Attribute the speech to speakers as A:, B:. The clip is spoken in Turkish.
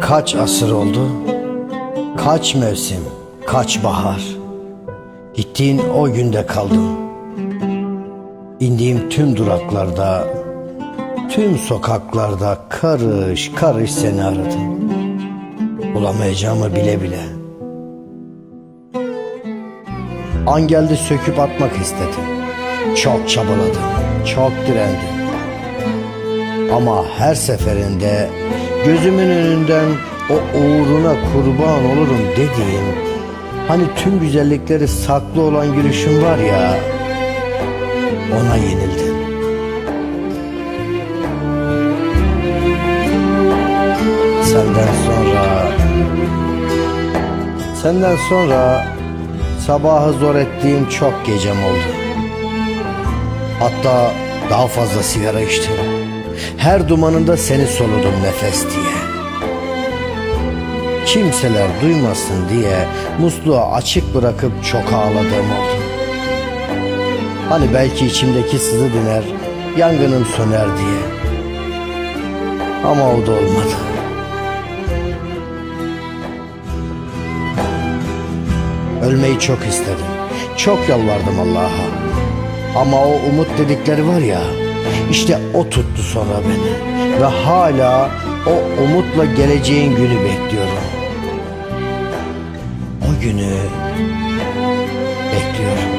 A: Kaç asır oldu, kaç mevsim, kaç bahar? Gittiğin o günde kaldım. İndiğim tüm duraklarda, tüm sokaklarda karış karış seni aradım Bulamayacağımı bile bile. An geldi söküp atmak istedim. Çok çabaladım çok direndim. Ama her seferinde gözümün önünden o uğruna kurban olurum dediğim hani tüm güzellikleri saklı olan gülüşüm var ya ona yenildim. Senden sonra senden sonra sabahı zor ettiğim çok gecem oldu. Hatta daha fazla sigara içtim. Her dumanında seni soludum nefes diye. Kimseler duymasın diye musluğu açık bırakıp çok ağladığım oldu. Hani belki içimdeki sızı diner, yangınım söner diye. Ama o da olmadı. Ölmeyi çok istedim. Çok yalvardım Allah'a. Ama o umut dedikleri var ya, işte o tuttu sonra beni. Ve hala o umutla geleceğin günü bekliyorum. O günü bekliyorum.